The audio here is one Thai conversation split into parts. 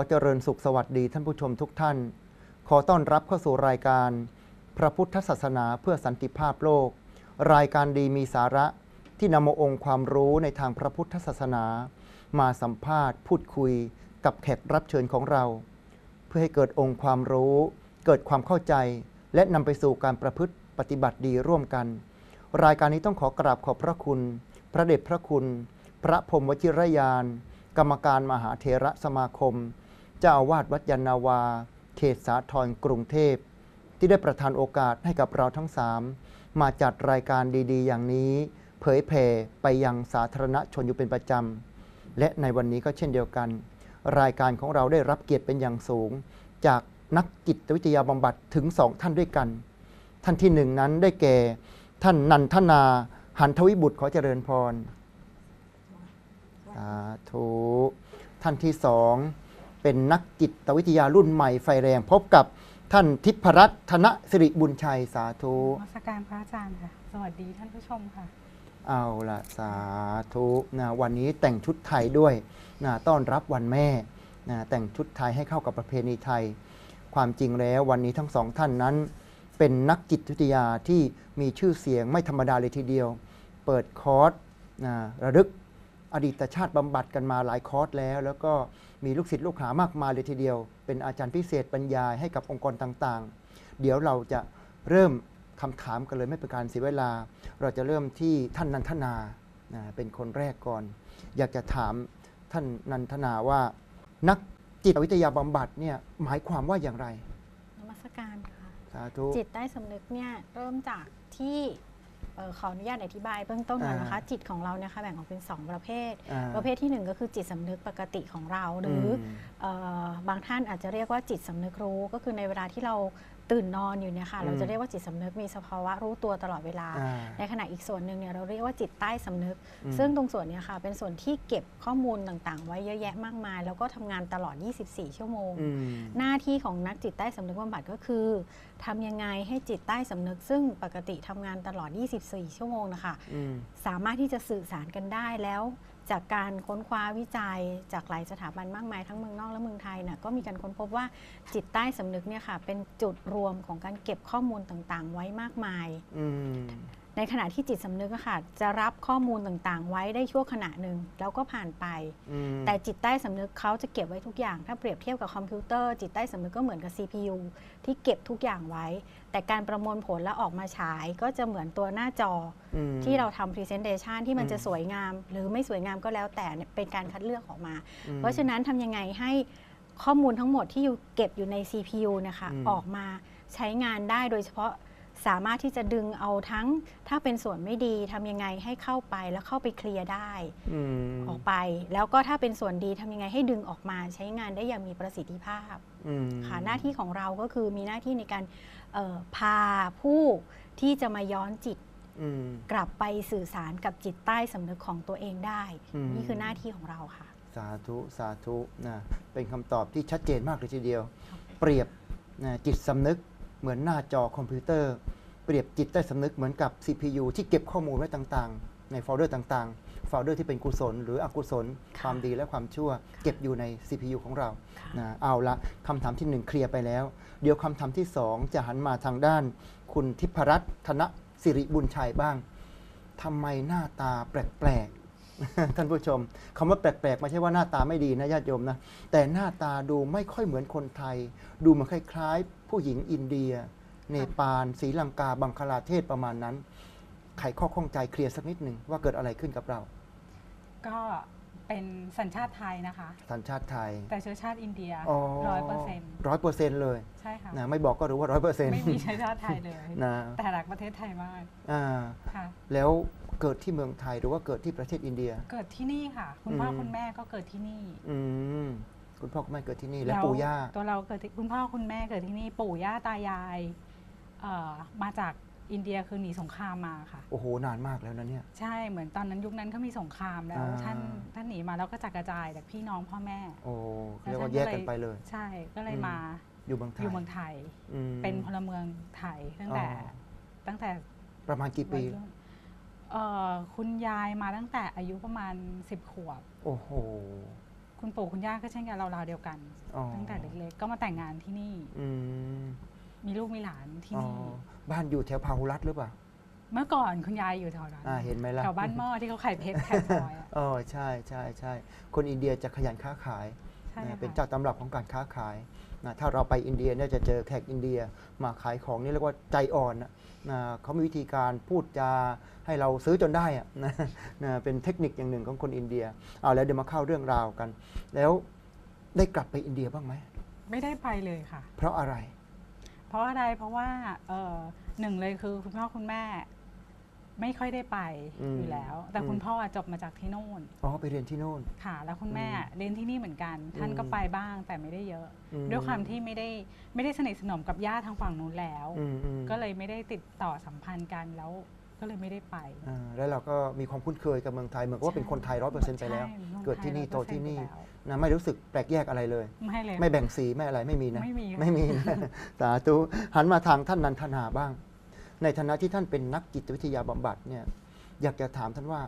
ขอเจริญสุขสวัสดีท่านผู้ชมทุกท่าน ขอต้อนรับเข้าสู่รายการ พระพุทธศาสนาเพื่อสันติภาพโลก รายการดีมีสาระที่นำมาองค์ความรู้ในทางพระพุทธศาสนา มาสัมภาษณ์ พูดคุยกับแขกรับเชิญของเรา เพื่อให้เกิดองค์ความรู้ เกิดความเข้าใจ และนำไปสู่การประพฤติปฏิบัติดีร่วมกัน รายการนี้ต้องขอกราบขอบพระคุณ พระเดชพระคุณ พระพรหมวชิรยาน กรรมการมหาเถระสมาคม จ้าอาวาสวัดยานาวา เขตสาทรกรุงเทพ ที่ได้ประทานโอกาสให้กับเราทั้งสามมาจัดรายการดีๆ อย่างนี้ เผยแผ่ไปยังสาธารณชนอยู่เป็นประจำ และในวันนี้ก็เช่นเดียวกัน รายการของเราได้รับเกียรติเป็นอย่างสูง จากนักจิตวิทยาบำบัดถึงสองท่านด้วยกัน ท่านที่หนึ่งนั้นได้แก่ ท่านนันทนา หันทวิบุตรขอเจริญพรสาธุท่านที่สอง เป็นนักจิตวิทยารุ่นใหม่ไฟแรง พบกับท่านทิพรัตน์ธนสิริบุญชัยสาธุนมัสการพระอาจารย์ค่ะ สวัสดีท่านผู้ชมค่ะ เอาละสาธุนะวันนี้แต่งชุดไทยด้วยนะต้อนรับวันแม่นะแต่งชุดไทยให้เข้ากับประเพณีไทย ความจริงแล้ววันนี้ทั้งสองท่านนั้น เป็นนักจิตวิทยาที่มีชื่อเสียงไม่ธรรมดาเลยทีเดียว เปิดคอร์สนะระลึกอดีตชาติบำบัดกันมาหลายคอร์สแล้ว แล้วก็ มีลูกศิษย์ลูกหามากมายเลยทีเดียว เป็นอาจารย์พิเศษบรรยายให้กับองค์กรต่างๆ เดี๋ยวเราจะเริ่มคำถามกันเลยไม่เป็นการเสียเวลา เราจะเริ่มที่ท่านนันทนานะเป็นคนแรกก่อน อยากจะถามท่านนันทนาว่า นักจิตวิทยาบำบัดเนี่ยหมายความว่าอย่างไรนมัสการค่ะสาธุจิตใต้สำนึกเนี่ยเริ่มจากที่เอ่อ ขออนุญาตอธิบายเบื้องต้นก่อนนะคะอ่าจิตของเราเนี่ยค่ะแบ่งออกเป็น 2 ประเภทอ่าประเภทที่หนึ่งก็คือจิตสำนึกปกติของเรา หรืออมเอ่อบางท่านอาจจะเรียกว่าจิตสำนึกรู้ก็คือในเวลาที่เรา ตื่นนอนอยู่เนี่ยค่ะอืมเราจะเรียกว่าจิตสำนึกมีสภาวะรู้ตัวตลอดเวลาอ่าในขณะอีกส่วนหนึ่งเนี่ยเราเรียกว่าจิตใต้สำนึกอืมซึ่งตรงส่วนเนี้ค่ะ เป็นส่วนที่เก็บข้อมูลต่างๆ ไว้เยอะแยะมากมาย แล้วก็ทำงานตลอด 24 ชั่วโมงอืมหน้าที่ของนักจิตใต้สำนึกบำบัดก็คือทำยังไงให้จิตใต้สำนึก ซึ่งปกติทำงานตลอด 24 ชั่วโมงนะคะอืมสามารถที่จะสื่อสารกันได้แล้ว จากการค้นคว้าวิจัยจากหลายสถาบันมากมายทั้งเมืองนอกและเมืองไทยน่ะก็มีการค้นพบว่าจิตใต้สำนึกเนี่ยค่ะเป็นจุดรวมของการเก็บข้อมูลต่างๆ ไว้มากมายอืมในขณะที่จิตสำนึกอะค่ะจะรับข้อมูลต่างๆ ไว้ได้ชั่วขณะหนึ่งแล้วก็ผ่านไปอืมแต่จิตใต้สำนึกเขาจะเก็บไว้ทุกอย่าง ถ้าเปรียบเทียบกับคอมพิวเตอร์จิตใต้สำนึกก็เหมือนกับ CPU ที่เก็บทุกอย่างไว้ แต่การประมวลผลแล้วออกมาฉายก็จะเหมือนตัวหน้าจออืมที่เราทำ Presentation ที่มันอืมจะสวยงาม หรือไม่สวยงามก็แล้วแต่เนี่ยเป็นการคัดเลือกออกมาอืมเพราะฉะนั้นทำยังไงให้ข้อมูลทั้งหมดที่อยู่เก็บอยู่ใน CPU นะคะอืมออกมาใช้งานได้โดยเฉพาะสามารถที่จะดึงเอาทั้งถ้าเป็นส่วนไม่ดีทำยังไงให้เข้าไปแล้วเข้าไปเคลียร์ได้อืมออกไป แล้วก็ถ้าเป็นส่วนดีทำยังไงให้ดึงออกมาใช้งานได้อย่างมีประสิทธิภาพอืมค่ะหน้าที่ของเราก็คือมีหน้าที่ในการเอ่อ พาผู้ที่จะมาย้อนจิตอืมกลับไปสื่อสารกับจิตใต้สำนึกของตัวเองได้อืมนี่คือหน้าที่ของเราค่ะ สาธุสาธุนะเป็นคำตอบที่ชัดเจนมากเลยทีเดียว เปรียบนะจิตสำนึกเหมือนหน้าจอคอมพิวเตอร์ เปรียบจิตใต้สำนึกเหมือนกับ CPU ที่เก็บข้อมูลไว้ต่างๆ ในโฟลเดอร์ต่างๆ โฟลเดอร์ที่เป็นกุศล หรืออกุศลค่ะความดีและความชั่ว เก็บอยู่ใน CPU ของเราค่ะนะเอาละคำถามที่หนึ่งเคลียร์ไปแล้ว เดี๋ยวคำถามที่สองจะหันมาทางด้าน คุณทิพรัตน์ธนสิริบุญชัยบ้างทำไมหน้าตาแปลกๆ ท่านผู้ชมคำว่าแปลกๆไม่ใช่ว่าหน้าตาไม่ดีนะญาติโยมนะ แต่หน้าตาดูไม่ค่อยเหมือนคนไทย ดูเหมันคล้ายๆ ผู้หญิงอินเดีย เนปาลศรีลังกาบังคลาเทศประมาณนั้นไขข้อข้องใจเคลียร์สักนิดหนึ่งว่าเกิดอะไรขึ้นกับเรา ก็เป็นสัญชาติไทยนะคะ สัญชาติไทย แต่เชื้อชาติอินเดียอ๋อร้อยเปอร์เซ็นต์ร้อยเปอร์เซ็นต์เลยใช่ค่ะนะไม่บอกก็รู้ว่าร้อยเปอร์เซ็นต์ไม่มีเชื้อชาติไทยเลยนะแต่รักประเทศไทยมากอ่าค่ะแล้วเกิดที่เมืองไทยหรือว่าเกิดที่ประเทศอินเดีย เกิดที่นี่ค่ะ คุณพ่ออืมคุณแม่ก็เกิดที่นี่ อืมคุณพ่อคุณแม่เกิดที่นี่และวปู่ย่าตัวเราเกิดที่คุณพ่อคุณแม่เกิดที่นี่ปู่ย่าตายายเอ่อมาจาก อินเดียคือหนีสงครามมาค่ะ โอ้โห นานมากแล้วนะเนี่ย ใช่เหมือนตอนนั้นยุคนั้นก็มีสงครามแล้ว อ่า ท่านท่านหนีมาแล้วก็จัดกระจายจากพี่น้องพ่อแม่โอ้เรียกแล้วว่าท่านแยกก็เลยกันไปเลย ใช่ก็เลยอืม มาอยู่เมืองไทอยยู่เมืองไทย อืม เป็นพลเมืองไทยตั้งแต่อ๋อ ตั้งแต่ประมาณกี่ปี วัยรุ่นเอ่อคุณยายมาตั้งแต่อายุประมาณ 10 ขวบ โอ้โหคุณปู่คุณย่าก็เช่นกันเราราวๆเดียวกัน อ๋อตั้งแต่เล็กๆก็มาแต่งงานที่นี่ อืม มีลูกมีหลานที่อ๋อนี่บ้านอยู่แถวพาหุรัตน์หรือเปล่า เมื่อก่อนคุณยายอยู่แถวนั้นอ่าเห็นไหมล่ะ แถวบ้านหม้อที่เขาไข่เพชรไข่พลอยอะ อ๋อใช่ใช่ใช่คนอินเดียจะขยันค้าขายใช่นะค่ะเป็นเจ้าตำรับของการค้าขายนะถ้าเราไปอินเดียเนี่ยจะเจอแขกอินเดียมาขายของนี่เรียกว่าใจอ่อนนะนะเขามีวิธีการพูดจาให้เราซื้อจนได้อะนะนะเป็นเทคนิคอย่างหนึ่งของคนอินเดียเอาแล้วเดี๋ยวมาเข้าเรื่องราวกัน แล้วได้กลับไปอินเดียบ้างไหม ไม่ได้ไปเลยค่ะ เพราะอะไร เพราะอะไรเพราะว่าเอ่อหนึ่งเลยคือคุณพ่อคุณแม่ ไม่ค่อยได้ไปอืมอยู่แล้ว แต่อืมคุณพ่อจบมาจากที่โน่นอ๋อไปเรียนที่โน่นค่ะ แล้วคุณแม่อืมเรียนที่นี่เหมือนกัน ท่านก็อืมไปบ้างแต่ไม่ได้เยอะอืด้วยความที่ไม่ได้ไม่ได้สนิทสนมกับญาติทางฝั่งนู้นแล้วอืมอืมก็เลยไม่ได้ติดต่อสัมพันธ์กันแล้วก็เลยไม่ได้ไปอ่าแล้วเราก็มีความคุ้นเคยกับเมืองไทยเหมือนกับว่าเป็นคนไทยร้อยเปอร์เซ็นต์ไปแล้วใช่มืองเกิดที่นี่ไทยโตที่นี่100%ไปแล้ว นะไม่รู้สึกแปลกแยกอะไรเลย ไม่เลย ไม่แบ่งสีไม่อะไรไม่มีนะ ไม่มีค่ะ ไม่มีนะสาธุหันมาทางท่านนันทนาบ้าง ในฐานะที่ท่านเป็นนักจิตวิทยาบำบัดเนี่ย อยากจะถามท่านว่า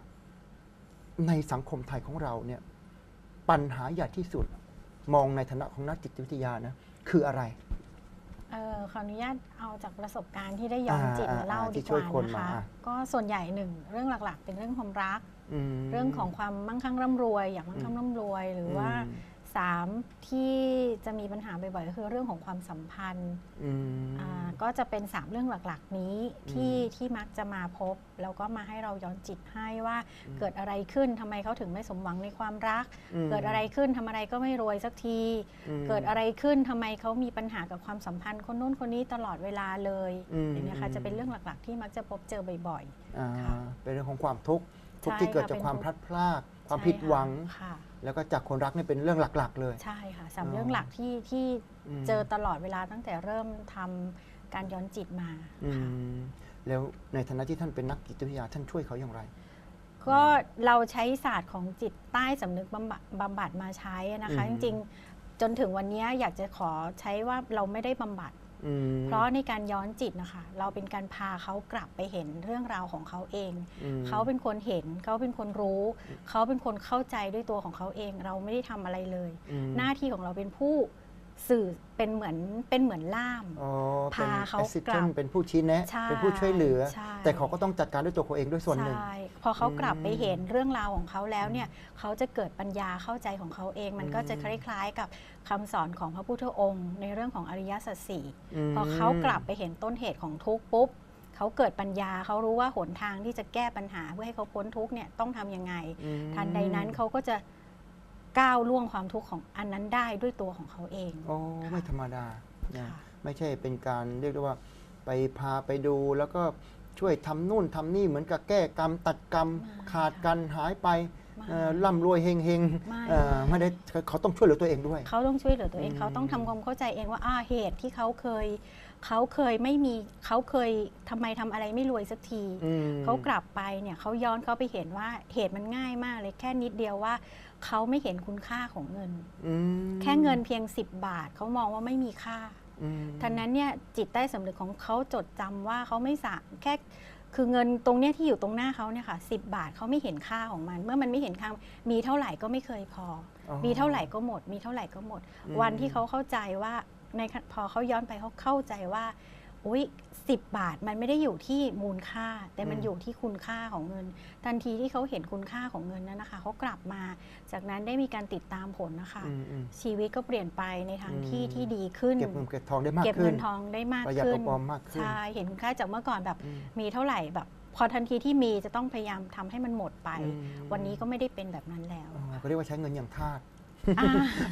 ในสังคมไทยของเราเนี่ย ปัญหาใหญ่ที่สุด มองในฐานะของนักจิตวิทยานะ คืออะไร เออขออนุญาตเอาจากประสบการณ์ที่ได้ย้อนอ่าจิตมาเล่าอ่าที่ดีกช่วยว่าคนนะมาคะ อะ ก็ส่วนใหญ่หนึ่งเรื่องหลักๆ เป็นเรื่องความรัก ม เรื่องของความมั่งคั่งร่ำรวย อย่างมั่งคั่งร่ำรวย หรือว่าอืม สามที่จะมีปัญหาบ่อยๆก็คือเรื่องของความสัมพันธ์อืมอ่าก็จะเป็นสามเรื่องหลักๆ นี้ที่อืมที่มักจะมาพบ แล้วก็มาให้เราย้อนจิตให้ว่าอืมเกิดอะไรขึ้นทำไมเขาถึงไม่สมหวังในความรักมเกิดอะไรขึ้นทำอะไรก็ไม่รวยสักทีมเกิดอะไรขึ้นทำไมเขามีปัญหากับความสัมพันธ์คนนู้นคนนี้ตลอดเวลาเลยอืมอย่างนี้ยค่ะอืมจะเป็นเรื่องหลักๆ ที่มักจะพบเจอบ่อยอ่าค่ะเป็นเรื่องของความทุกข์ทุกข์ใช่ที่เกิดค่ะจากเป็นความทุกข์พลัดพรากๆความใช่ผิดหวังค่ะ แล้วก็จากคนรักนี่เป็นเรื่องหลัก ๆ เลย ใช่ค่ะสามอ๋อเรื่องหลักที่ที่มเจอตลอดเวลาตั้งแต่เริ่มทำการย้อนจิตมาอืค่ะ มแล้วในฐานะที่ท่านเป็นนักจิตวิทยาท่านช่วยเขาอย่างไร ก็เราใช้ศาสตร์ของจิตใต้สำนึกบำบัดบำบัดมาใช้นะคะ อืจมริงๆ จนถึงวันนี้อยากจะขอใช้ว่าเราไม่ได้บำบัดอืม เพราะในการย้อนจิตนะคะ เราเป็นการพาเขากลับไปเห็นเรื่องราวของเขาเองอืมเขาเป็นคนเห็น เขาเป็นคนรู้ เขาเป็นคนเข้าใจด้วยตัวของเขาเอง เราไม่ได้ทำอะไรเลยอืมหน้าที่ของเราเป็นผู้ สื่อเป็นเหมือนเป็นเหมือนล่าม อ๋อเป็นพาเขา assistant กลับเป็นผู้ชี้แนะ ใช่เป็นผู้ช่วยเหลือ ใช่ แต่เขาก็ต้องจัดการด้วยตัวเขาเองด้วยส่วนหนึ่ง ใช่พอเขากลับไปอืมเห็นเรื่องราวของเขาแล้วเนี่ยเขาจะเกิดปัญญาเข้าใจของเขาเอง มันก็จะอืคมล้าย ๆ กับคำสอนของพระพุทธองค์ ในเรื่องของอริยสัจสี่มพอเขากลับไปเห็นต้นเหตุของทุกข์ปุ๊บเขาเกิดปัญญาเขารู้ว่าหนทางที่จะแก้ปัญหาเพื่อให้เขาพ้นทุกข์เนี่ยต้องทำยังไง อืม ทันใดนั้นเขาก็จะ ก้าวล่วงความทุกข์ของอันนั้นได้ด้วยตัวของเขาเองโอ้ไม่ธรรมดานะค่ะไม่ใช่เป็นการเรียกได้ว่าไปพาไปดูแล้วก็ช่วยทำนู่นทำนี่เหมือนกับแก้กรรมตัดกรรมขาดกันหายไปไม่เอ่อร่ำรวยเฮงเฮงไม่เอ่อไม่ได้เขาต้องช่วยเหลือตัวเองด้วย เขาต้องช่วยเหลือตัวเองอืมเขาต้องทำความเข้าใจเองว่าอ่าเหตุที่เขาเคย เขาเคยไม่มีเขาเคยทำไมทำอะไรไม่รวยสักทีอืมเขากลับไปเนี่ยเขาย้อนเขาไปเห็นว่าเหตุมันง่ายมากเลยแค่นิดเดียวว่าเขาไม่เห็นคุณค่าของเงินอืมแค่เงินเพียง 10 บาทเขามองว่าไม่มีค่าอืมทันนั้นเนี่ยจิตใต้สำนึกของเขาจดจำว่าเขาไม่สาแค่คือเงินตรงเนี้ยที่อยู่ตรงหน้าเขาเนี่ยค่ะสิบาทเขาไม่เห็นค่าของมัน เมื่อมันไม่เห็นค่ามีเท่าไหร่ก็ไม่เคยพออ๋อมีเท่าไหร่ก็หมด มีเท่าไหร่ก็หมดอืมวันที่เขาเข้าใจว่า ในขณะพอเขาย้อนไปเขาเข้าใจว่าอุ้ยสิบบาทมันไม่ได้อยู่ที่มูลค่า แต่มันอยู่ที่คุณค่าของเงิน ทันทีที่เขาเห็นคุณค่าของเงินนั้นนะคะเขากลับมา จากนั้นได้มีการติดตามผลนะคะอืมอืมชีวิตก็เปลี่ยนไปในทางที่อืมที่ดีขึ้น เก็บเงินเก็บทองได้มากเก็บขึ้เงินนทองได้มากประหยัดขึ้นออมมากขึ้นใช่เห็นคุณค่าจากเมื่อก่อนแบบอืมมีเท่าไหร่แบบพอทันทีที่มีจะต้องพยายามทำให้มันหมดไปอืมวันนี้ก็ไม่ได้เป็นแบบนั้นแล้วอ๋อก็เรียกว่าใช้เงินอย่างทาสอ่า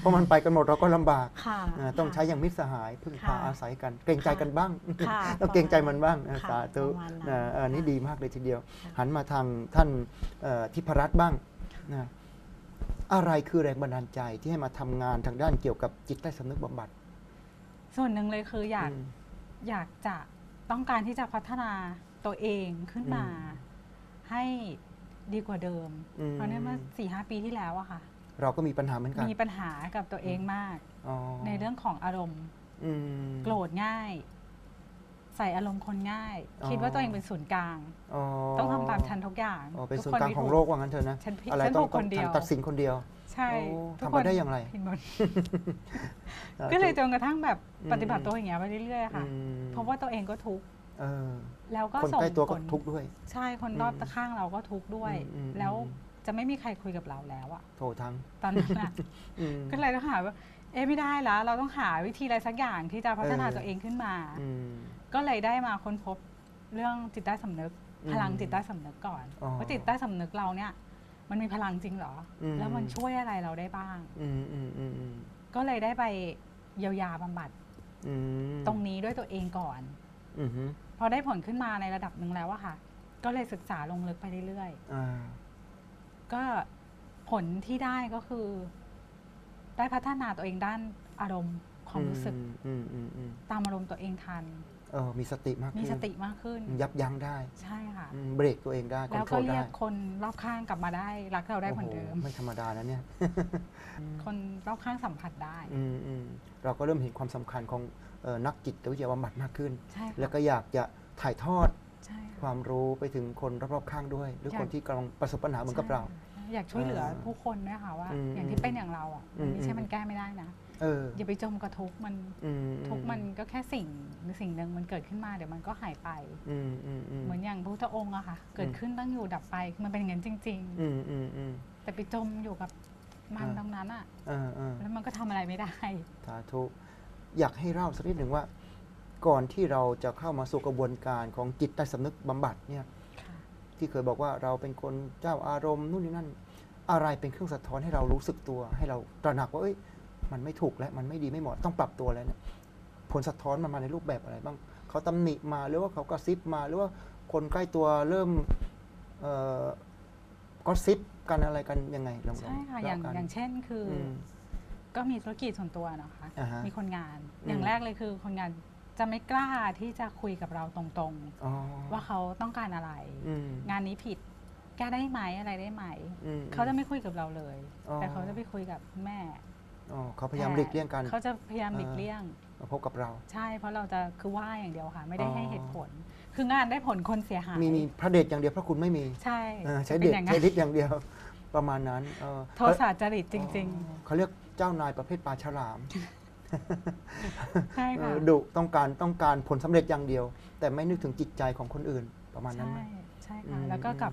เพราะมันไปกันหมดเราก็ลำบากค่ะอ่าต้องใช้อย่างมิตรสหายพึ่งพาค่ะอาศัยกัน เกรงใจกันบ้างค่ะต้องเกรงใจมันบ้างนะค่ะสาธุประมาณนั้นนะเออนี่ค่ะดีมากเลยทีเดียวค่ะหันมาทางท่านเอ่อทิพรัตน์บ้างนะอะไรคือแรงบันดาลใจที่ให้มาทำงานทางด้านเกี่ยวกับจิตใต้สำนึกบำบัด ส่วนหนึ่งเลยคืออยากอืมอยากจะต้องการที่จะพัฒนาตัวเองขึ้นมาอืมให้ดีกว่าเดิมอืมเพราะเนี่ยเมื่อสี่ห้าปีที่แล้วอะค่ะ เราก็มีปัญหาเหมือนกันมีปัญหากับตัวเองมาก อ๋อในเรื่องของอารมณ์ อืม โกรธง่าย ใส่อารมณ์คนง่าย อ๋อ คิดว่าตัวเองเป็นศูนย์กลางอ๋อต้องทำตามฉันทุกอย่างอ๋อเป็นทุศูนย์กลางไม่ของถูโลกว่างั้นเถอะนะ ฉันผิดอะไรฉันต้อถูงกคนเดียวตัดสินคนเดียว ใช่โอ้ทุกทำคไปนได้อย่างไร ผิดหมดสาธุก็เลยจนกระทั่งแบบอืม ปฏิบัติตัวอย่างเงี้ยไปเรื่อยๆค่ะ อืมเพราะว่าตัวเองก็ทุกข์เออแล้วก็คนส่งใกล้ตัวผก็ลทุกข์ด้วย ใช่คนอืมรอบข้างเราก็ทุกข์ด้วย อืมอืมแล้วอืม จะไม่มีใครคุยกับเราแล้วอะโททั้งตอนนั้นอะอืม ก็เลยต้องหาว่าเอ๊ะไม่ได้แล้วเราต้องหาวิธีอะไรสักอย่างที่จะพัฒนาเออ ตัวเองขึ้นมา อืม ก็เลยได้มาค้นพบเรื่องจิตใต้สำนึก อืมพลังจิตใต้สำนึกก่อนอ๋อว่าจิตใต้สำนึกเราเนี่ย มันมีพลังจริงเหรออม แล้วมันช่วยอะไรเราได้บ้าง อืมอืมอืมอืมก็เลยได้ไปเยียวยาบำบัดอืมตรงนี้ด้วยตัวเองก่อน อืมฮึพอได้ผลขึ้นมาในระดับหนึ่งแล้วอะค่ะ ก็เลยศึกษาลงลึกไปเรื่อยอ่าๆ ก็ผลที่ได้ก็คือ ได้พัฒนาตัวเองด้านอารมณ์ความรู้สึก อืมอืมอืมตามอารมณ์ตัวเองทัน เออมีสติมากมีขึ้นสติมากขึ้น ยับยั้งได้ใช่ค่ะ อืมเบรกตัวเองได้คอแล้นวโทรก็ลเรีได้ยกคนรอบข้างกลับมาได้ รักเราได้เหมือนเดิมโโไม่ธรรมดานะเนี่ย คนรอบข้างสัมผัสได้ อืมอืมเราก็เริ่มเห็นความสำคัญของเอ่อนักจิตวิทยาบำบัดมากขึ้น ใช่ค่ะแล้วก็อยากจะถ่ายทอดใช่ ค่ะความรู้ไปถึงคนรอบๆข้างด้วย หรืออยากคนที่กำลังประสบปัญหาเหมือนกับเราใช่อยากช่วยเหลือเออผู้คนด้วยค่ะว่าอืมอย่างที่เป็นอย่างเราอะอืมไม่ใช่อืมมันแก้ไม่ได้นะเอออย่าไปจมกับทุกข์มันอืมทุกข์มันก็แค่สิ่งหรือสิ่งหนึ่งมันเกิดขึ้นมาเดี๋ยวมันก็หายไปอืมอืมอืมเหมือนอย่างพระพุทธองค์อะค่ะ เกิดขึ้นตั้งอยู่ดับไปมันเป็นอย่างนั้นจริงอืมอืมอืมๆแต่ไปจมอยู่กับมันอ่าตรงนั้นอะเออเออแล้วมันก็ทำอะไรไม่ได้สาธุอยากให้เล่าสักนิดหนึ่งว่า ก่อนที่เราจะเข้ามาสู่กระบวนการของจิตใต้สำนึกบำบัดเนี่ยค่ะที่เคยบอกว่าเราเป็นคนเจ้าอารมณ์นู่นนี่นั่น อะไรเป็นเครื่องสะท้อนให้เรารู้สึกตัว ให้เราตระหนักว่าเอ้ยมันไม่ถูกแล้วมันไม่ดีไม่เหมาะต้องปรับตัวแล้วเนี่ยผลสะท้อนมันมาในรูปแบบอะไรบ้างเขาตำหนิมาหรือว่าเขากระซิบมาหรือว่าคนใกล้ตัวเริ่มเอ่อกระซิบกันอะไรกันยังไงลองๆใช่ค่ะเล่อย่างกันอย่างเช่นคืออมก็มีธุรกิจส่วนตัวนะคะอ่าฮะมีคนงานอืมอย่างแรกเลยคือคนงาน จะไม่กล้าที่จะคุยกับเราตรงอ๋อๆ ว่าเขาต้องการอะไร อืม งานนี้ผิดแก้ได้ไหมอะไรได้ไหม อืมเขาจะไม่คุยกับเราเลย อ๋อ แต่เขาจะไปคุยกับแม่อ๋อเขาพยายามหลีกเลี่ยงกันเขาจะพยายามหลีกเลี่ยง มาพบกับเรา ใช่ เพราะเราจะคือว่าอย่างเดียวค่ะ ไม่ได้อ๋อ ให้เหตุผล คืองานได้ผลคนเสียหายมีมีพระเดชอย่างเดียวพระคุณไม่มีใช่เออใช้จะเดเป็นชอย่างนั้ใช้นฤทธิ์อย่างเดียว ประมาณนั้นเออโทสะจริตจริงอ๋อเขาเรียกเจ้านายประเภทปลาฉลามๆ ใช่เอค่ะอดุต้องการต้องการผลสำเร็จอย่างเดียว แต่ไม่นึกถึงจิตใจของคนอื่นประมาณนั้นใช่ไหมใช่อืค่ะมแล้วก็กับ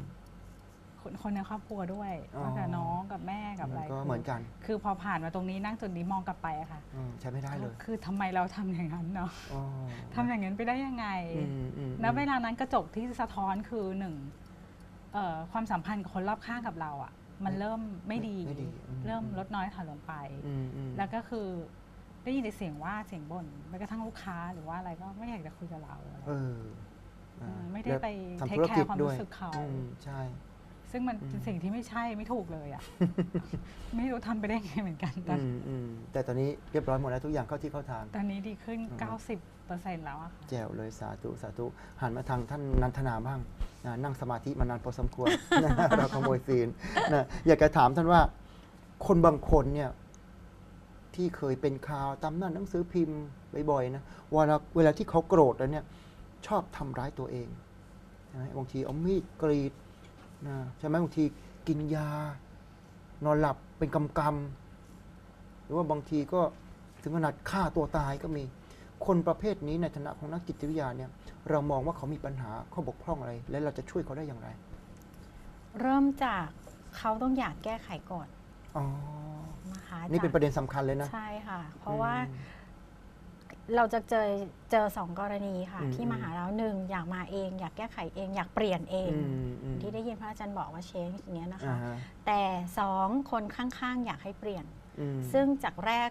คนคนในครอบครัวด้วยอ๋อก็กับน้องกับแม่กับอะไรก็คืเหมือนกัน คือพอผ่านมาตรงนี้นั่งจุดนี้มองกลับไปอะค่ะอืมใช้ไม่ได้เลย คือทำไมเราทำอย่างนั้นเนาะอ๋อทำอย่างนั้นไปได้ยังไงอืมอืมณเวลานั้นกระจกที่สะท้อนคือหนึ่งเอ่อความสัมพันธ์กับคนรอบข้างกับเราอะ่ะมันเริ่มไม่ดีไม่ดีอืเริ่มลดน้อยถอยลงไปอืมอืมแล้วก็คือ ได้ยินแต่เสียงว่าเสียงบ่นแม้กระทั่งลูกค้าหรือว่าอะไรก็ไม่อยากจะคุยกับเราอะไรเออเออ่าอไม่ได้ไปทำเทคธุรแคกิจร์ความด้วยรู้สึกเขา อืมใช่ ซึ่งมันอืมเป็นสิ่งที่ไม่ใช่ไม่ถูกเลยอะ่ะ ไม่รู้ทำไปได้ไงเหมือนกันแต่อืมอืมแต่ตอนนี้เรียบร้อยหมดแล้วทุกอย่างเข้าที่เข้าทาง ตอนนี้ดีขึ้น อืม 90%แล้วอะค่ะ แจ๋วเลยสาธุสาธุหันมาทางท่านนันทนาบ้างนะนั่งสมาธิมานานพอสมควร นะเราขโมยซีนนะอยากจะถามท่านว่า คนบางคนเนี่ย ที่เคยเป็นข่าวตามหน้าหนังสือพิมพ์บ่อยๆนะเวลาเวลาที่เขาโกรธแล้วเนี่ยชอบทำร้ายตัวเองใช่ไหมบางทีเอามีดกรีดนะใช่ไหมบางทีกินยา นอนหลับเป็นกำกำๆหรือว่าบางทีก็ถึงขนาดฆ่าตัวตายก็มี คนประเภทนี้ในฐานะของนักจิตวิทยาเนี่ยเรามองว่าเขามีปัญหาข้อบกพร่องอะไร และเราจะช่วยเขาได้อย่างไร เริ่มจากเขาต้องอยากแก้ไขก่อน อ๋อ นะคะนี่เป็นประเด็นสำคัญเลยนะ ใช่ค่ะ เพราะว่าอืมเราจะเจอเจอสองกรณีค่ะ อืมที่มาหาเราหนึ่งอยากมาเอง อยากแก้ไขเอง อยากเปลี่ยนเอง อืมอืม ที่ได้ยินพระอาจารย์บอกว่าเชนอย่างเงี้ยนะอ่าคะ ฮะแต่สองคนข้างๆ อยากให้เปลี่ยน อืม ซึ่งจากแรก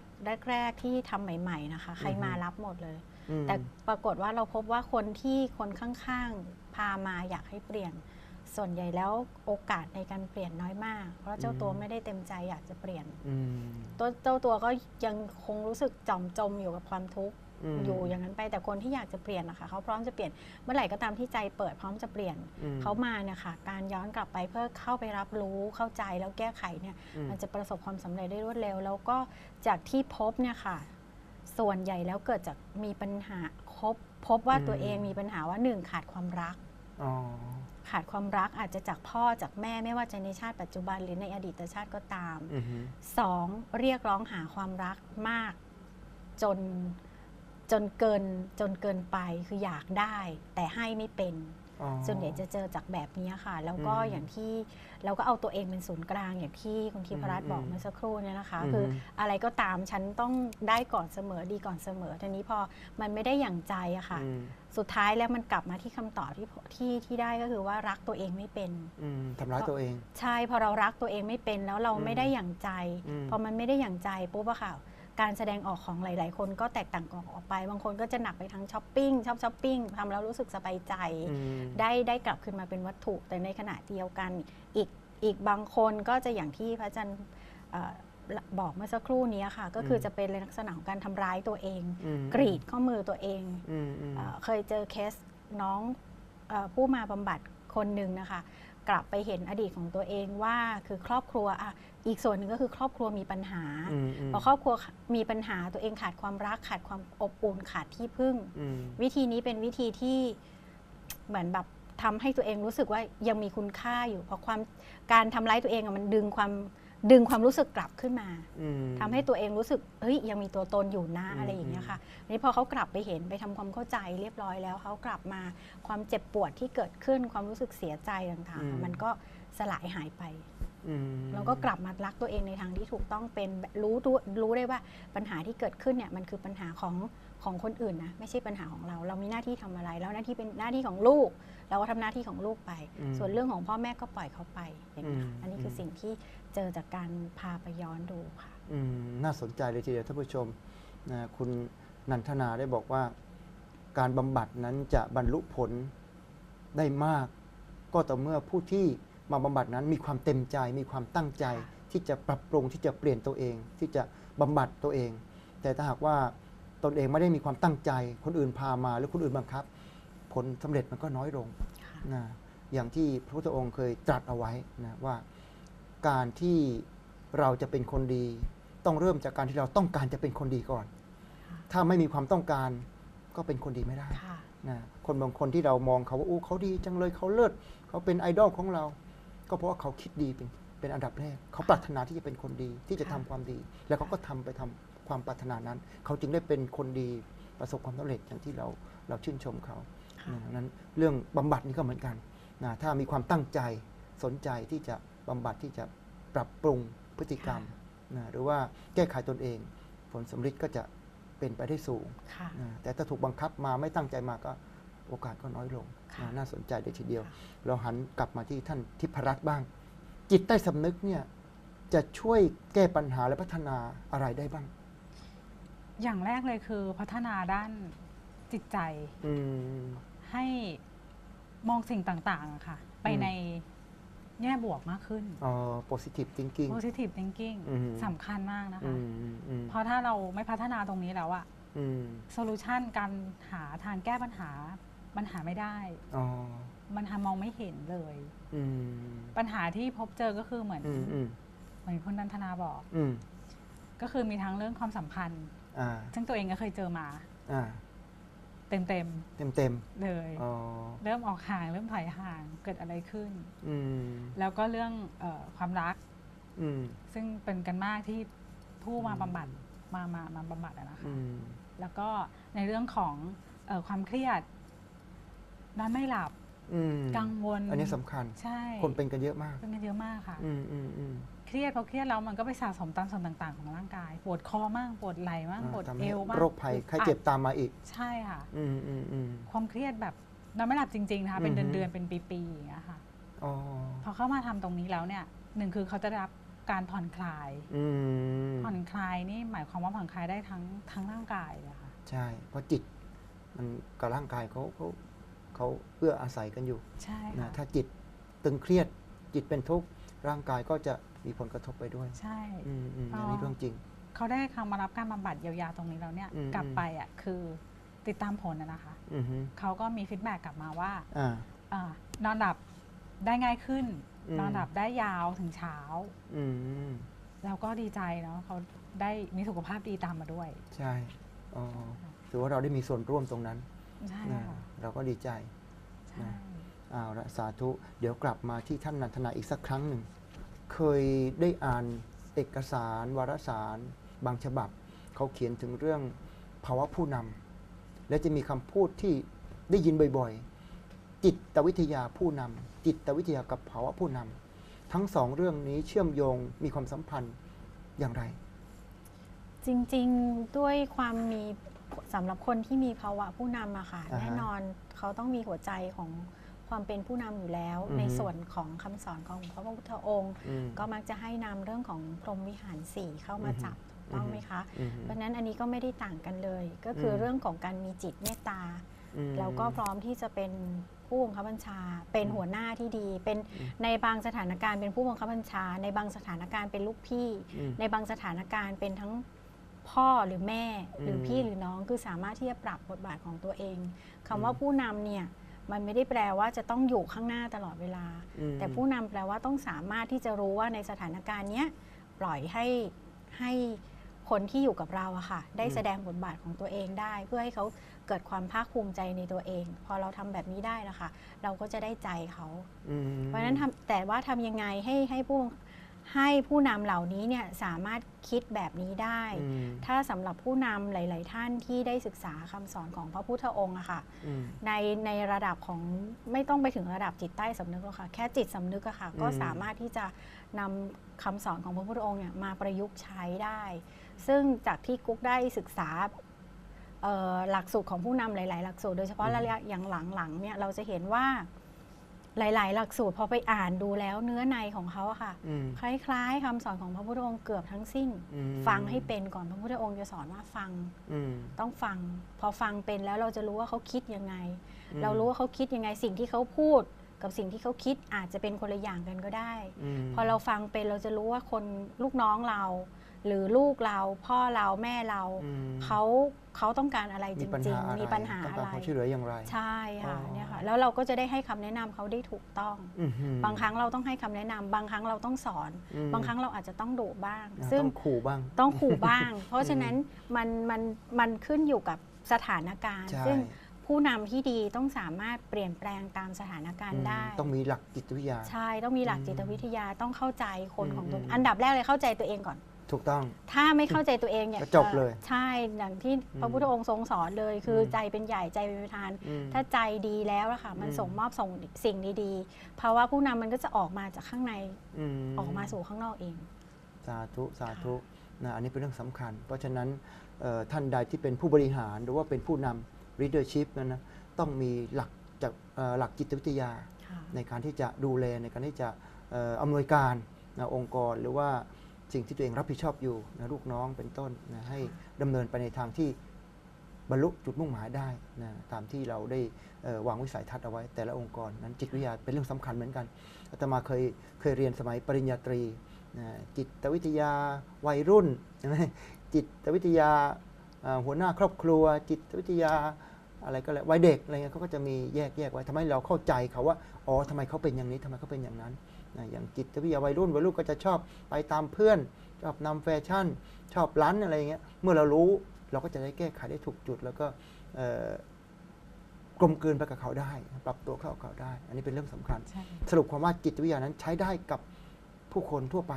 แรกๆที่ทำใหม่ ๆนะคะ ใครอือฮึ มารับหมดเลย อืมแต่ปรากฏว่าเราพบว่าคนที่คนข้างๆ พามาอยากให้เปลี่ยน ส่วนใหญ่แล้วโอกาสในการเปลี่ยนน้อยมาก เพราะเจ้าตัวไม่ได้เต็มใจอยากจะเปลี่ยนอืมตัวเจ้าตัวก็ยังคงรู้สึกจอมจมอยู่กับความทุกข์มอยู่อย่างนั้นไปแต่คนที่อยากจะเปลี่ยนนะคะเขาพร้อมจะเปลี่ยนเมื่อไหร่ก็ตามที่ใจเปิดพร้อมจะเปลี่ยนอืมเขามาเนี่ยค่ะการย้อนกลับไปเพื่อเข้าไปรับรู้เข้าใจแล้วแก้ไขเนี่ยอืมมันจะประสบความสำเร็จได้รวดเร็ว แล้วก็จากที่พบเนี่ยค่ะ ส่วนใหญ่แล้วเกิดจากมีปัญหาพบพบว่าตัวเองมีปัญหาว่าหนึ่งขาดความรักอ๋อ ขาดความรักอาจจะจากพ่อจากแม่ไม่ว่าจะในชาติปัจจุบันหรือในอดีตชาติก็ตามอือฮึสองเรียกร้องหาความรักมากจนจนเกินจนเกินไปคืออยากได้ แต่ให้ไม่เป็นอ๋อ ส่วนใหญ่จะเจอจากแบบนี้ค่ะ แล้วก็อืมอย่างที่เราก็เอาตัวเองเป็นศูนย์กลางอย่างที่คุณทิพรัตน์อืมบอกเมื่อสักครู่เนี่ยนะคะอืมคืออะไรก็ตามฉันต้องได้ก่อนเสมอดีก่อนเสมอทีนี้พอมันไม่ได้อย่างใจอะค่ะอืมสุดท้ายแล้วมันกลับมาที่คำตอบที่ที่ที่ได้ก็คือว่ารักตัวเองไม่เป็นอืมทำร้ายตัวเอง ใช่พอเรารักตัวเองไม่เป็นแล้วเราอืมไม่ได้อย่างใจอืมพอมันไม่ได้อย่างใจปุ๊บอะค่ะ การแสดงออกของหลาย ๆ คนก็แตกต่างกันออกไป บางคนก็จะหนักไปทางช้อปปิ้งชอบช้อปปิ้งทำแล้วรู้สึกสบายใจอืมได้ได้กลับคืนมาเป็นวัตถุ แต่ในขณะเดียวกันอีกอีกบางคนก็จะอย่างที่พระอาจารย์เอ่อบอกเมื่อสักครู่นี้ค่ะ ก็คืออมจะเป็นลักษณะของการทำร้ายตัวเองอืมกรีดข้อมือตัวเองอืมอืมเอ่อเคยเจอเคสน้องเออผู้มาบำบัดคนหนึ่งนะคะ กลับไปเห็นอดีตของตัวเองว่าคือครอบครัวอะอีกส่วนหนึ่งก็คือครอบครัวมีปัญหาอืมอืมพอครอบครัวมีปัญหาตัวเองขาดความรักขาดความอบอุ่นขาดที่พึ่งอืมวิธีนี้เป็นวิธีที่เหมือนแบบทำให้ตัวเองรู้สึกว่ายังมีคุณค่าอยู่เพราะความการทำร้ายตัวเองอะมันดึงความ ดึงความรู้สึกกลับขึ้นมาอืมทำให้ตัวเองรู้สึกเฮ้ยยังมีตัวตนอยู่นะอืมอะไรอย่างเงี้ยค่ะอันนี้พอเขากลับไปเห็นไปทำความเข้าใจเรียบร้อยแล้วเขากลับมาความเจ็บปวดที่เกิดขึ้นความรู้สึกเสียใจต่างๆ มันก็สลายหายไปอืมแล้วก็กลับมารักตัวเองในทางที่ถูกต้องเป็นรู้ด้วยรู้ได้ว่าปัญหาที่เกิดขึ้นเนี่ยมันคือปัญหาของของคนอื่นนะไม่ใช่ปัญหาของเรา เรามีหน้าที่ทำอะไร แล้วหน้าที่เป็นหน้าที่ของลูก เราก็ทำหน้าที่ของลูกไปอืมส่วนเรื่องของพ่อแม่ก็ปล่อยเขาไปอย่างนี้ยค่ะอืมอันนี้คือสิ่งที่เจอจากการพาไปย้อนดูค่ะอืมน่าสนใจเลยทีเดียวท่านผู้ชมนะคุณนันทนาได้บอกว่า การบำบัดนั้นจะบรรลุผลได้มาก ก็ต่อเมื่อผู้ที่มาบำบัดนั้นมีความเต็มใจมีความตั้งใจค่ะที่จะปรับปรุงที่จะเปลี่ยนตัวเอง ที่จะบำบัดตัวเอง แต่ถ้าหากว่าตนเองไม่ได้มีความตั้งใจ คนอื่นพามาหรือคนอื่นบังคับ ผลสำเร็จมันก็น้อยลงค่ะนะอย่างที่พระพุทธองค์เคยตรัสเอาไว้นะว่าการที่เราจะเป็นคนดี ต้องเริ่มจากการที่เราต้องการจะเป็นคนดีก่อนค่ะถ้าไม่มีความต้องการก็เป็นคนดีไม่ได้ค่ะนะคนบางคนที่เรามองเขาว่าอู้เขาดีจังเลยเขาเลิศเขาเป็นไอดอลของเรา ก็เพราะว่าเขาคิดดีเป็นเป็นอันดับแรก เขาปรารถนาที่จะเป็นคนดีที่จะทำค่ะความดี แล้วเขาก็ทำไปทำความปรารถนานั้น เขาจึงได้เป็นคนดีประสบความสำเร็จอย่างที่เราเราชื่นชมเขา ค่ะนะนั้นเรื่องบำบัดนี่ก็เหมือนกันนะถ้ามีความตั้งใจสนใจที่จะบำบัดที่จะปรับปรุงพฤติกรรมนะหรือว่าแก้ไขตนเอง ผลสำเร็จก็จะเป็นไปได้สูงค่ะนะแต่ถ้าถูกบังคับมาไม่ตั้งใจมาก็โอกาสก็น้อยลงค่ะนะน่าสนใจเลยทีเดียวค่ะเราหันกลับมาที่ท่านทิพรัตน์บ้าง จิตใต้สำนึกเนี่ยจะช่วยแก้ปัญหาและพัฒนาอะไรได้บ้าง อย่างแรกเลยคือพัฒนาด้านจิตใจอืม ให้มองสิ่งต่างๆอะค่ะ ไปอืม ในแง่บวกมากขึ้น อ๋อ positive thinking positive thinking อืม สำคัญมากนะอืคะ มอืมอืมเพราะถ้าเราไม่พัฒนาตรงนี้แล้วอะอืมโซลูชันการหาทางแก้ปัญหาปัญหาไม่ได้ อ๋อมันหามองไม่เห็นเลย อืมปัญหาที่พบเจอก็คือเหมือนอืมอืมเหมือนคุณนันทนาบอก อืมก็คือมีทั้งเรื่องความสัมพันธ์ อ่าซึ่งตัวเองก็เคยเจอมา อ่า เต็มเต็มเต็มๆเลยๆอ๋อเริ่มออกห่าง เริ่มถอยห่างเกิดอะไรขึ้น อืมแล้วก็เรื่องเออความรัก อืมซึ่งเป็นกันมากที่ผู้มาอืมบำบัดมามามาบำบัดอะนะคะอืมแล้วก็ในเรื่องของเออความเครียดนอนไม่หลับอืมกังวลอันนี้สำคัญ ใช่คนเป็นกันเยอะมาก เป็นกันเยอะมากค่ะ อืมอืมอืมเค รียดพอเครียดแล้วมันก็ไปสะสมตามส่วนต่างๆ ของร่างกาย ปวดคอมั่งปวดไหล่มั่งอ่าปวดทำเอให้วบ้างโรคภัยไข้เจ็บตามมาอีก ใช่ค่ะอืมอืมอืมความเครียดแบบนอนไม่หลับจริงๆนะคะเป็นอือฮึเดือนๆเป็นปีๆอย่างเงี้ยค่ะอ๋อพอเข้ามาทำตรงนี้แล้วเนี่ยหนึ่งคือเขาจะได้รับการผ่อนคลายอืมผ่อนคลายนี่หมายความว่าผ่อนคลายได้ทั้งทั้งร่างกายเลยค่ะใช่เพราะจิตมันกับร่างกายเขาเขาเขาเอื้ออาศัยกันอยู่ใช่นะค่ะถ้าจิตตึงเครียดจิตเป็นทุกข์ร่างกายก็จะ มีผลกระทบไปด้วยใช่ อืมอืมอ๋ออัอันนี้เรื่องจริง เขาได้คำมารับการบำบัดเยียวยาตรงนี้แล้วเนี่ย อืม กลับไปอะคือติดตามผลนะนะคะ อือฮึเขาก็มีฟีดแบ็กกลับมาว่าอ่า อานอนหลับได้ง่ายขึ้น อืม นอนหลับได้ยาวถึงเช้า อืมแล้วก็ดีใจเนาะเขาได้มีสุขภาพดีตามมาด้วย ใช่อ๋อถือว่าเราได้มีส่วนร่วมตรงนั้นใช่นะค่ะเราก็ดีใจ ใช่นะอเอาละสาธุ เดี๋ยวกลับมาที่ท่านนันทนาอีกสักครั้งหนึ่ง เคยได้อ่านเอกสารวารสารบางฉบับ เขาเขียนถึงเรื่องภาวะผู้นำและจะมีคำพูดที่ได้ยินบ่อยๆ จิตวิทยาผู้นำจิตวิทยากับภาวะผู้นำทั้งสองเรื่องนี้เชื่อมโยงมีความสัมพันธ์อย่างไร จริงๆด้วยความมีสำหรับคนที่มีภาวะผู้นำอะค่ะอ่าฮะแน่นอนเขาต้องมีหัวใจของ ความเป็นผู้นำอยู่แล้วอือฮึในส่วนของคำสอนของพระพุทธองค์อืมก็มักจะให้นำเรื่องของพรหมวิหารสี่เข้ามาอือฮึจับถูกต้องอือฮึไหมคะอืมเพราะฉะนั้นอันนี้ก็ไม่ได้ต่างกันเลย ก็คืออมเรื่องของการมีจิตเมตตาอืมแล้วก็พร้อมที่จะเป็นผู้บังคับบัญชา เป็นอืมหัวหน้าที่ดี เป็นอืมในบางสถานการณ์เป็นผู้บังคับบัญชา ในบางสถานการณ์เป็นลูกพี่อืมในบางสถานการณ์เป็นทั้งพ่อหรือแม่หรืออมพี่หรือน้องคือสามารถที่จะปรับบทบาทของตัวเองคำว่าอืมผู้นำเนี่ย มันไม่ได้แปลว่าจะต้องอยู่ข้างหน้าตลอดเวลาอืมแต่ผู้นำแปลว่าต้องสามารถที่จะรู้ว่าในสถานการณ์เนี้ยปล่อยให้ให้คนที่อยู่กับเราอะค่ะ ได้อืมแสดงบทบาทของตัวเองได้ เพื่อให้เขาเกิดความภาคภูมิใจในตัวเอง พอเราทำแบบนี้ได้นะคะเราก็จะได้ใจเขาอืมเพราะฉะนั้นทำแต่ว่าทำยังไงให้ให้ผู้ ให้ผู้นำเหล่านี้เนี่ยสามารถคิดแบบนี้ได้อืมถ้าสำหรับผู้นำหลาย ๆ ท่านที่ได้ศึกษาคำสอนของพระพุทธองค์อะค่ะอืมในในระดับของไม่ต้องไปถึงระดับจิตใต้สำนึกหรอกค่ะ แค่จิตสำนึกอะค่ะ ก็อืมสามารถที่จะนำคำสอนของพระพุทธองค์เนี่ยมาประยุกต์ใช้ได้ ซึ่งจากที่กุ๊กได้ศึกษาเอ่อหลักสูตรของผู้นำหลาย ๆ หลักสูตร โดยเฉพาะระยะอย่างหลัง ๆ เนี่ยเราจะเห็นว่า หลาย ๆ หลักสูตรพอไปอ่านดูแล้วเนื้อในของเขาอะค่ะ อืม คล้าย ๆคำสอนของพระพุทธองค์เกือบทั้งสิ้น อืม ฟังให้เป็นก่อนพระพุทธองค์จะสอนว่าฟังอืม ต้องฟัง พอฟังเป็นแล้วเราจะรู้ว่าเขาคิดยังไง อืม เรารู้ว่าเขาคิดยังไงสิ่งที่เขาพูด กับสิ่งที่เขาคิดอาจจะเป็นคนละอย่างกันก็ได้มพอเราฟังเป็นเราจะรู้ว่าคนลูกน้องเรา หรือลูกเราพ่อเราแม่เราอืมเขาเขาต้องการอะไรจมีปัญริงหาอะไรๆมีปัญหาต้องอะการไรความช่วยเหลืออย่างไร ใช่ค่ะอ๋อเนี่ยค่ะแล้วเราก็จะได้ให้คำแนะนำเขาได้ถูกต้องอื้อหือบางครั้งเราต้องให้คำแนะนำบางครั้งเราต้องสอนอืมบางครั้งเราอาจจะต้องดุบ้างอ่าซึ่งต้องขู่บ้าง ต้องขู่บ้าง เพราะฉะนั้นมันมันมันขึ้นอยู่กับสถานการณ์ใช่ซึ่งผู้นำที่ดีต้องสามารถเปลี่ยนแปลงตามสถานการอืณ์มได้ ต้องมีหลักจิตวิทยา ใช่ต้องมีหลักอืมจิตวิทยาต้องเข้าใจคนของตัวอืมอันดับแรกเลยเข้าใจตัวเองก่อน ถูกต้อง ถ้าไม่เข้าใจตัวเองเนี่ยก็จบเลยอ่อใช่อย่างที่พระพุทธองค์ทรงสอนเลย คืออมใจเป็นใหญ่ใจเป็นประธานอืมถ้าใจดีแล้วอะค่ะมันอืมส่งมอบส่งสิ่งดีๆภาวะผู้นำมันก็จะออกมาจากข้างในมออกมาสู่ข้างนอกเอง สาธุสาธุนะอันนี้เป็นเรื่องสำคัญ เพราะฉะนั้นเอ่อท่านใดที่เป็นผู้บริหารหรือว่าเป็นผู้นำ leadership นั้นนะต้องมีหลักจากเอ่อหลักจิตวิทยาค่ะในการที่จะดูแลในการที่จะเอ่ออำนวยการนะองค์กรหรือว่า สิ่งที่ตัวเองรับผิดชอบอยู่นะลูกน้องเป็นต้นนะให้ดำเนินไปในทางที่บรรลุจุดมุ่งหมายได้นะตามที่เราได้วางวิสัยทัศน์เอาไว้ แต่ละองค์กรนั้นจิตวิทยาเป็นเรื่องสำคัญเหมือนกันอาตมาเคยเคยเรียนสมัยปริญญาตรีนะจิตวิทยาวัยรุ่นใช่ไหมจิตวิทยาหัวหน้าครอบครัว จิตวิทยาอะไรก็แล้ววัยเด็กอะไรเงี้ยเขาก็จะมีแยกแยกไว้ทำให้เราเข้าใจเขาว่าอ๋อทำไมเขาเป็นอย่างนี้ทำไมเขาเป็นอย่างนั้น นะอย่างจิตวิทยาวัยรุ่นวัยรุ่นก็จะชอบไปตามเพื่อน ชอบนำแฟชั่น ชอบร้านอะไรอย่างเงี้ยเมื่อเรารู้เราก็จะได้แก้ไขได้ถูกจุดแล้วก็เอ่อกลมกลืนไปกับเขาได้ ปรับตัวเข้ากับเขาได้ อันนี้เป็นเรื่องสำคัญใช่สรุปความว่าจิตวิทยานั้นใช้ได้กับผู้คนทั่วไป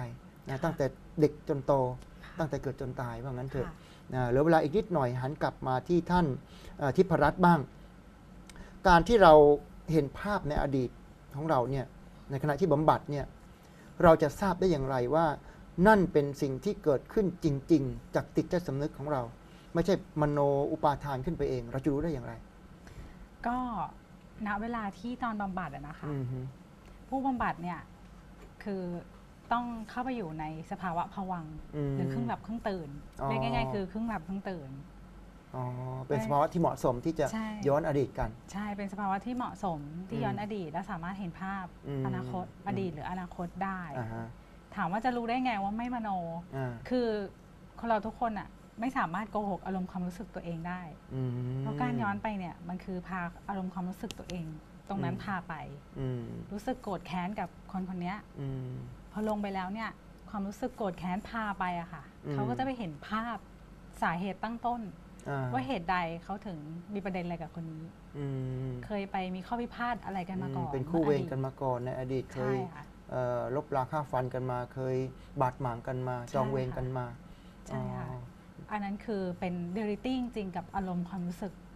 นะตั้งแต่เด็กจนโต ตั้งแต่เกิดจนตายว่างั้นเถอะค่ะนะเหลือเวลาอีกนิดหน่อยหันกลับมาที่ท่านเอ่อทิพรัตน์บ้าง การที่เราเห็นภาพในอดีตของเราเนี่ย ในขณะที่บำบัดเนี่ยเราจะทราบได้อย่างไรว่า นั่นเป็นสิ่งที่เกิดขึ้นจริง ๆ จากติดใจสำนึกของเรา ไม่ใช่มโนอุปาทานขึ้นไปเอง เราจะรู้ได้อย่างไร ก็ณเวลาที่ตอนบำบัดอะนะคะผู้บำบัดเนี่ยคือต้องเข้าไปอยู่ในสภาวะผวังหรือครึ่งหลับครึ่งตื่นเรียกง่ายๆคือครึ่งหลับครึ่งตื่น อ๋อเป็นสภาวะที่เหมาะสมที่จะใช่ ย้อนอดีตกัน ใช่เป็นสภาวะที่เหมาะสมที่อืมย้อนอดีตและสามารถเห็นภาพอืม อนาคตอืมอดีตหรืออนาคตได้ อ่าฮะถามว่าจะรู้ได้ไงว่าไม่มโน อ่าคือคนเราทุกคนอะไม่สามารถโกหกอารมณ์ความรู้สึกตัวเองได้ อืม เพราะการย้อนไปเนี่ยมันคือพาอารมณ์ความรู้สึกตัวเอง ตรงนั้นอืม พาไป อืมรู้สึกโกรธแค้นกับคนคนเนี้ย อืม พอลงไปแล้วเนี่ยความรู้สึกโกรธแค้นพาไปอะค่ะ อืม เขาก็จะไปเห็นภาพสาเหตุตั้งต้นอ่ ว่าเหตุใดเขาถึงมีประเด็นอะไรกับคนนี้อืมเคยไปมีข้อพิพาทอะไรกันมาก่อนเป็นคู่เวรกันมื่ออดีมาก่อนในอดีตตเคใช่ยค่ะเอ่อลบราค่าฟันกันมา เคยบาดหมางกันมาใช่จองเวรกันมาใช่ค่ะอ๋ออันนั้นคือเป็นเดลิตี้จริงๆกับอารมณ์ความรู้สึกอืม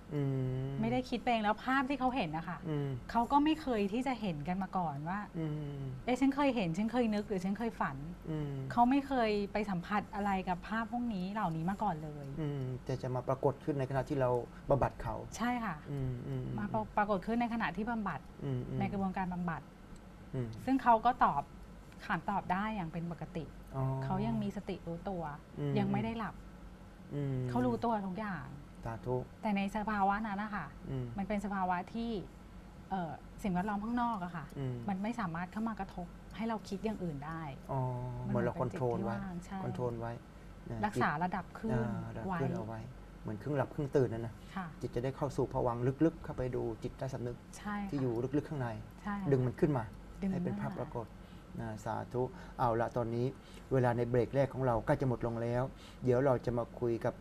ไม่ได้คิดไปเองแล้วภาพที่เขาเห็นนะคะอืมเขาก็ไม่เคยที่จะเห็นกันมาก่อนว่าอืมเอ๊ะฉันเคยเห็นฉันเคยนึกหรือฉันเคยฝันอืมเขาไม่เคยไปสัมผัสอะไรกับภาพพวกนี้เหล่านี้มาก่อนเลยอืมแต่จะมาปรากฏขึ้นในขณะที่เราบำบัดเขาใช่ค่ะอืมอืมมาปรปรากฏขึ้นในขณะที่บำบัดอืมอืมในกระบวนการบำบัดอืมซึ่งเขาก็ตอบขานตอบได้อย่างเป็นปกติอ๋อเขายังมีสติรู้ตัวอืมยังไม่ได้หลับอืมเขารู้ตัวทุกอย่าง สาธุ แต่ในสภาวะนั้นนะคะอืม มันเป็นสภาวะที่เอ่อสิ่งแวดล้อมข้างนอกอะค่ะ อืม มันไม่สามารถเข้ามากระทบให้เราคิดอย่างอื่นได้ อ๋อเหมือนเราคอนโทรลไว้มันเป็นจิตที่ว่างใช่ คอนโทรลไว้นะรักษาระดับคลื่นอ่าระดับไว้ขึ้นเอาไว้ เหมือนครึ่งหลับครึ่งตื่นนั่นนะค่ะ จิตจะได้เข้าสู่ภวังค์ลึกๆ เข้าไปดูจิตใต้สำนึกใช่ที่ค่ะอยู่ลึกๆข้างใน ใช่ค่ะ ดึงมันขึ้นมา ดึงให้เป็นขึ้นภาพมาปรากฏนะสาธุ เอาละตอนนี้เวลาในเบรกแรกของเราใกล้จะหมดลงแล้ว เดี๋ยวเราจะมาคุยกับ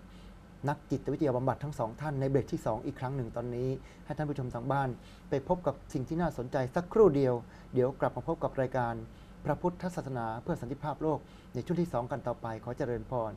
นักจิตวิทยาบำบัดทั้งสองท่านในเบรกที่ 2 อีกครั้งหนึ่งตอนนี้ ให้ท่านผู้ชมทางบ้าน ไปพบกับสิ่งที่น่าสนใจสักครู่เดียว เดี๋ยวกลับมาพบกับรายการ พระพุทธศาสนาเพื่อสันติภาพโลกในช่วงที่ 2 กันต่อไปขอเจริญพร